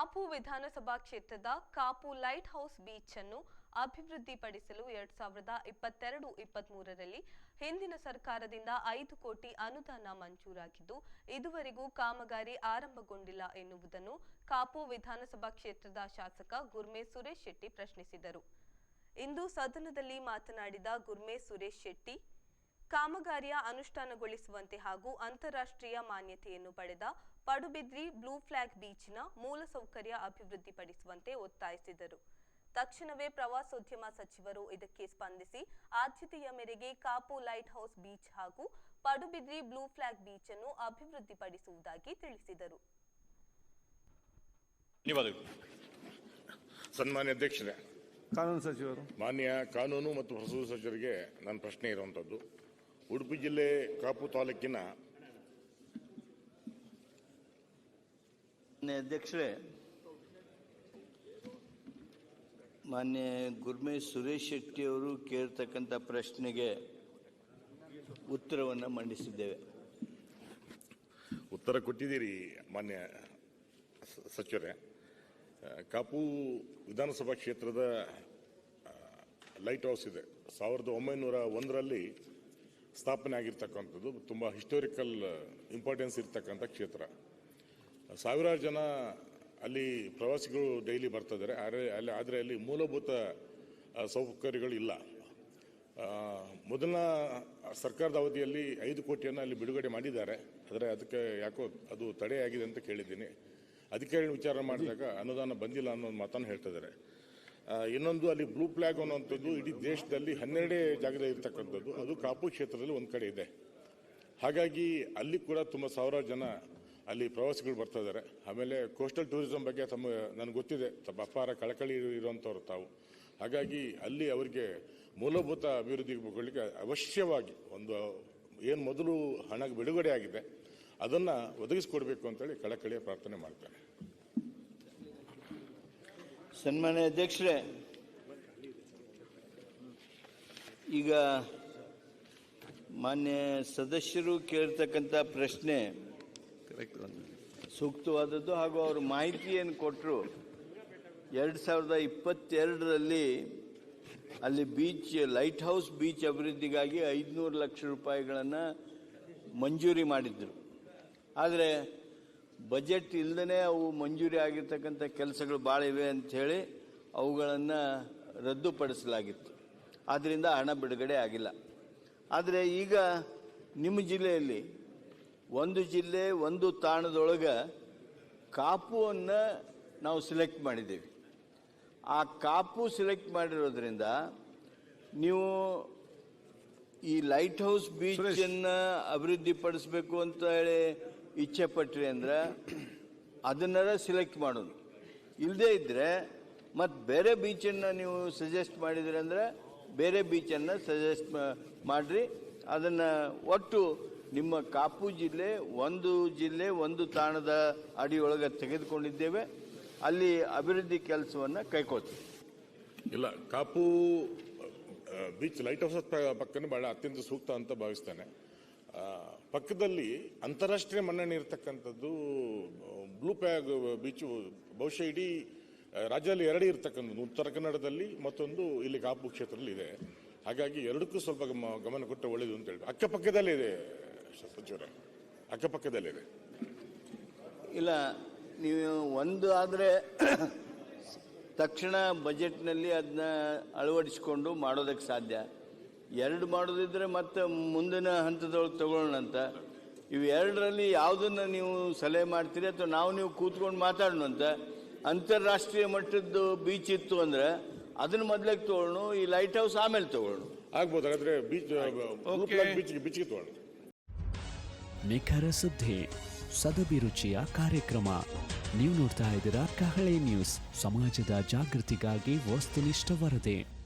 ಕಾಪು ವಿಧಾನಸಭಾ ಕ್ಷೇತ್ರದ Kapu light house beach ಅನ್ನು ಅಭಿವೃದ್ಧಿಪಡಿಸಲು ಎರಡ್ ಸಾವಿರದ ಇಪ್ಪತ್ತೆರಡು ಇಪ್ಪತ್ಮೂರರಲ್ಲಿ ಹಿಂದಿನ ಸರ್ಕಾರದಿಂದ ಐದು ಕೋಟಿ ಅನುದಾನ ಮಂಜೂರಾಗಿದ್ದು, ಇದುವರೆಗೂ ಕಾಮಗಾರಿ ಆರಂಭಗೊಂಡಿಲ್ಲ ಎನ್ನುವುದನ್ನು ಕಾಪು ವಿಧಾನಸಭಾ ಕ್ಷೇತ್ರದ ಶಾಸಕ ಗುರ್ಮೆ ಸುರೇಶ್ ಶೆಟ್ಟಿ ಪ್ರಶ್ನಿಸಿದರು. ಇಂದು ಸದನದಲ್ಲಿ ಮಾತನಾಡಿದ ಗುರ್ಮೆ ಸುರೇಶ್ ಶೆಟ್ಟಿ ಕಾಮಗಾರಿಯ ಅನುಷ್ಠಾನಗೊಳಿಸುವಂತೆ ಹಾಗೂ ಅಂತಾರಾಷ್ಟ್ರೀಯ ಮಾನ್ಯತೆಯನ್ನು ಪಡೆದ ಪಡುಬಿದ್ರಿ ಬ್ಲೂ ಫ್ಲಾಗ್ ಬೀಚ್ನ ಮೂಲಸೌಕರ್ಯ ಅಭಿವೃದ್ಧಿಪಡಿಸುವಂತೆ ಒತ್ತಾಯಿಸಿದರು. ತಕ್ಷಣವೇ ಪ್ರವಾಸೋದ್ಯಮ ಸಚಿವರು ಇದಕ್ಕೆ ಸ್ಪಂದಿಸಿ ಆದ್ಯತೆಯ ಮೇರೆಗೆ ಕಾಪು ಲೈಟ್ ಹೌಸ್ ಬೀಚ್ ಹಾಗೂ ಪಡುಬಿದ್ರಿ ಬ್ಲೂ ಫ್ಲಾಗ್ ಬೀಚ್ ಅನ್ನು ಅಭಿವೃದ್ಧಿಪಡಿಸುವುದಾಗಿ ತಿಳಿಸಿದರು. ಧನ್ಯವಾದಗಳು. ಸನ್ಮಾನ್ಯ ಅಧ್ಯಕ್ಷರೇ. ಕಾನೂನು ಸಚಿವರು. ಮಾನ್ಯ ಕಾನೂನು ಮತ್ತು ಹೊಸ ಸಚಿವರಿಗೆ ನನ್ನ ಪ್ರಶ್ನೆ ಇರುವಂಥದ್ದು ಉಡುಪಿ ಜಿಲ್ಲೆ ಕಾಪು ತಾಲೂಕಿನ ಅಧ್ಯಕ್ಷರೇ ಮಾನ್ಯ ಗುರ್ಮೆ ಸುರೇಶ್ ಶೆಟ್ಟಿ ಅವರು ಕೇಳ್ತಕ್ಕಂಥ ಪ್ರಶ್ನೆಗೆ ಉತ್ತರವನ್ನು ಮಂಡಿಸಿದ್ದೇವೆ. ಉತ್ತರ ಕೊಟ್ಟಿದ್ದೀರಿ ಮಾನ್ಯ ಸಚಿವರೇ. ಕಾಪು ವಿಧಾನಸಭಾ ಕ್ಷೇತ್ರದ ಲೈಟ್ ಹೌಸ್ ಇದೆ. ಸಾವಿರದ ಒಂಬೈನೂರ ಒಂದರಲ್ಲಿ ಸ್ಥಾಪನೆ ಆಗಿರ್ತಕ್ಕಂಥದ್ದು ತುಂಬ ಹಿಸ್ಟೋರಿಕಲ್ ಇಂಪಾರ್ಟೆನ್ಸ್ ಇರ್ತಕ್ಕಂಥ ಕ್ಷೇತ್ರ. ಸಾವಿರಾರು ಜನ ಅಲ್ಲಿ ಪ್ರವಾಸಿಗಳು ಡೈಲಿ ಬರ್ತಿದ್ದಾರೆ ಆದರೆ ಅಲ್ಲಿ ಆದರೆ ಅಲ್ಲಿ ಮೂಲಭೂತ ಸೌಕರ್ಯಗಳು ಇಲ್ಲ. ಮೊದಲ ಸರ್ಕಾರದ ಅವಧಿಯಲ್ಲಿ ಐದು ಕೋಟಿಯನ್ನು ಅಲ್ಲಿ ಬಿಡುಗಡೆ ಮಾಡಿದ್ದಾರೆ. ಆದರೆ ಅದಕ್ಕೆ ಯಾಕೋ ಅದು ತಡೆಯಾಗಿದೆ ಅಂತ ಕೇಳಿದ್ದೀನಿ. ಅಧಿಕಾರಿಗಳು ವಿಚಾರ ಮಾಡಿದಾಗ ಅನುದಾನ ಬಂದಿಲ್ಲ ಅನ್ನೋ ಮಾತನ್ನು ಹೇಳ್ತಿದ್ದಾರೆ ಇನ್ನೊಂದು ಅಲ್ಲಿ ಬ್ಲೂ ಫ್ಲಾಗ್ ಅನ್ನುವಂಥದ್ದು ಇಡೀ ದೇಶದಲ್ಲಿ ಹನ್ನೆರಡೇ ಜಾಗದಲ್ಲಿ ಇರ್ತಕ್ಕಂಥದ್ದು. ಅದು ಕಾಪು ಕ್ಷೇತ್ರದಲ್ಲಿ ಒಂದು ಕಡೆ ಇದೆ. ಹಾಗಾಗಿ ಅಲ್ಲಿ ಕೂಡ ತುಂಬ ಸಾವಿರಾರು ಜನ ಅಲ್ಲಿ ಪ್ರವಾಸಿಗಳು ಬರ್ತಾ ಇದ್ದಾರೆ. ಆಮೇಲೆ ಕೋಸ್ಟಲ್ ಟೂರಿಸಂ ಬಗ್ಗೆ ತಮ್ಮ, ನನಗೆ ಗೊತ್ತಿದೆ. ತಮ್ಮ ಅಪಾರ ಕಳಕಳಿ ಇರುವಂಥವ್ರು ತಾವು. ಹಾಗಾಗಿ ಅಲ್ಲಿ ಅವರಿಗೆ ಮೂಲಭೂತ ಅಭಿವೃದ್ಧಿಗೊಳ್ಳಿಕ್ಕೆ ಅವಶ್ಯವಾಗಿ ಒಂದು, ಏನು ಮೊದಲು ಹಣ ಬಿಡುಗಡೆ ಆಗಿದೆ, ಅದನ್ನು ಒದಗಿಸ್ಕೊಡ್ಬೇಕು ಅಂತೇಳಿ ಕಳಕಳಿಯ ಪ್ರಾರ್ಥನೆ ಮಾಡ್ತಾರೆ ಸನ್ಮಾನ್ಯ ಅಧ್ಯಕ್ಷರೇ, ಈಗ ಮಾನ್ಯ ಸದಸ್ಯರು ಕೇಳ್ತಕ್ಕಂಥ ಪ್ರಶ್ನೆ ಸೂಕ್ತವಾದದ್ದು ಹಾಗೂ ಅವರು ಮಾಹಿತಿಯನ್ನು ಕೊಟ್ಟರು. ಎರಡು ಸಾವಿರದ ಇಪ್ಪತ್ತೆರಡರಲ್ಲಿ ಅಲ್ಲಿ ಬೀಚ್, ಲೈಟ್ ಹೌಸ್ ಬೀಚ್ ಅಭಿವೃದ್ಧಿಗಾಗಿ ಐದುನೂರು ಲಕ್ಷ ರೂಪಾಯಿಗಳನ್ನು ಮಂಜೂರಿ ಮಾಡಿದ್ದರು ಆದರೆ ಬಜೆಟ್ ಇಲ್ಲದೇ ಅವು ಮಂಜೂರಿ ಆಗಿರ್ತಕ್ಕಂಥ ಕೆಲಸಗಳು ಭಾಳ ಇವೆ ಅಂಥೇಳಿ ಅವುಗಳನ್ನು ರದ್ದುಪಡಿಸಲಾಗಿತ್ತು. ಆದ್ದರಿಂದ ಹಣ ಬಿಡುಗಡೆ ಆಗಿಲ್ಲ. ಆದರೆ ಈಗ ನಿಮ್ಮ ಜಿಲ್ಲೆಯಲ್ಲಿ ಒಂದು ಜಿಲ್ಲೆ ಒಂದು ತಾಣದೊಳಗೆ ಕಾಪುವನ್ನು ನಾವು ಸಿಲೆಕ್ಟ್ ಮಾಡಿದ್ದೀವಿ. ಆ ಕಾಪು ಸಿಲೆಕ್ಟ್ ಮಾಡಿರೋದ್ರಿಂದ ನೀವು ಈ ಲೈಟ್ ಹೌಸ್ ಬೀಚನ್ನು ಅಭಿವೃದ್ಧಿಪಡಿಸಬೇಕು ಅಭಿವೃದ್ಧಿ ಅಂತ ಹೇಳಿ ಇಚ್ಛೆ ಪಟ್ರಿ ಅಂದ್ರೆ ಅದನ್ನರ ಸಿಲೆಕ್ಟ್ ಮಾಡೋದು. ಇಲ್ಲದೇ ಇದ್ರೆ ಮತ್ತು ಬೇರೆ ಬೀಚನ್ನು ನೀವು ಸಜೆಸ್ಟ್ ಮಾಡಿದ್ರಿ ಅಂದ್ರೆ ಬೇರೆ ಬೀಚನ್ನು ಸಜೆಸ್ಟ್ ಮಾಡ್ರಿ. ಅದನ್ನು ಒಟ್ಟು ನಿಮ್ಮ ಕಾಪು ಜಿಲ್ಲೆ ಒಂದು ಜಿಲ್ಲೆ ಒಂದು ತಾಣದ ಅಡಿಯೊಳಗೆ ತೆಗೆದುಕೊಂಡಿದ್ದೇವೆ. ಅಲ್ಲಿ ಅಭಿವೃದ್ಧಿ ಕೆಲಸವನ್ನು ಕೈಕೊಳ್ತೀವಿ. ಇಲ್ಲ, ಕಾಪು ಬೀಚ್ ಲೈಟ್ ಹೌಸ್ ಪಕ್ಕನೇ ಬಹಳ ಅತ್ಯಂತ ಸೂಕ್ತ ಅಂತ ಭಾವಿಸ್ತೇನೆ. ಪಕ್ಕದಲ್ಲಿ ಅಂತಾರಾಷ್ಟ್ರೀಯ ಮನ್ನಣೆ ಇರತಕ್ಕಂಥದ್ದು ಬ್ಲೂ ಪ್ಯಾಗ್ ಬೀಚು ಬಹುಶಃ ಇಡೀ ರಾಜ್ಯದಲ್ಲಿ ಎರಡೇ ಇರತಕ್ಕಂಥದ್ದು. ಉತ್ತರ ಕನ್ನಡದಲ್ಲಿ ಮತ್ತೊಂದು ಇಲ್ಲಿ ಕಾಪು ಕ್ಷೇತ್ರದಲ್ಲಿ ಇದೆ ಹಾಗಾಗಿ ಎರಡಕ್ಕೂ ಸ್ವಲ್ಪ ಗಮ, ಗಮನ ಕೊಟ್ಟರೆ ಒಳ್ಳೆಯದು ಅಂತ ಹೇಳಿ ಅಕ್ಕಪಕ್ಕದಲ್ಲೇ ಇದೆ ಸಚಿವರೇ ಅಕ್ಕಪಕ್ಕದಲ್ಲಿದೆ ಇಲ್ಲ, ನೀವು ಒಂದು ಆದರೆ ತಕ್ಷಣ ಬಜೆಟ್ನಲ್ಲಿ ಅದನ್ನ ಅಳವಡಿಸಿಕೊಂಡು ಮಾಡೋದಕ್ಕೆ ಸಾಧ್ಯ. ಎರಡು ಮಾಡೋದಿದ್ರೆ ಮತ್ತೆ ಮುಂದಿನ ಹಂತದೊಳಗೆ ತಗೊಳ್ಳೋಣ ಅಂತ. ಇವು ಎರಡರಲ್ಲಿ ಯಾವುದನ್ನು ನೀವು ಸಲಹೆ ಮಾಡ್ತೀರಿ ಅಥವಾ ನಾವು ನೀವು ಕೂತ್ಕೊಂಡು ಮಾತಾಡೋಣ ಅಂತ. ಅಂತಾರಾಷ್ಟ್ರೀಯ ಮಟ್ಟದ್ದು ಬೀಚ್ ಇತ್ತು ಅಂದ್ರೆ ಅದನ್ನ ಮೊದಲಿಗೆ ತಗೊಳ್ಳೋಣ ಈ ಲೈಟ್ ಹೌಸ್ ಆಮೇಲೆ ತಗೊಳ್ಳೋಣ ಆಗ್ಬೋದು ಹಾಗಾದ್ರೆ ಬೀಚ್ ಬೀಚ್ಗೆ ಬೀಚ್ಗೆ ತೊಗೊಳ್ಳೋಣ ನಿಖರ ಸುದ್ದಿ ಸದಭಿರುಚಿಯ ಕಾರ್ಯಕ್ರಮ. ನೀವು ನೋಡ್ತಾ ಇದ್ದೀರಾ ಕಹಳೆ ನ್ಯೂಸ್ ಸಮಾಜದ ಜಾಗೃತಿಗಾಗಿ ವಸ್ತುನಿಷ್ಠ ವರದಿ.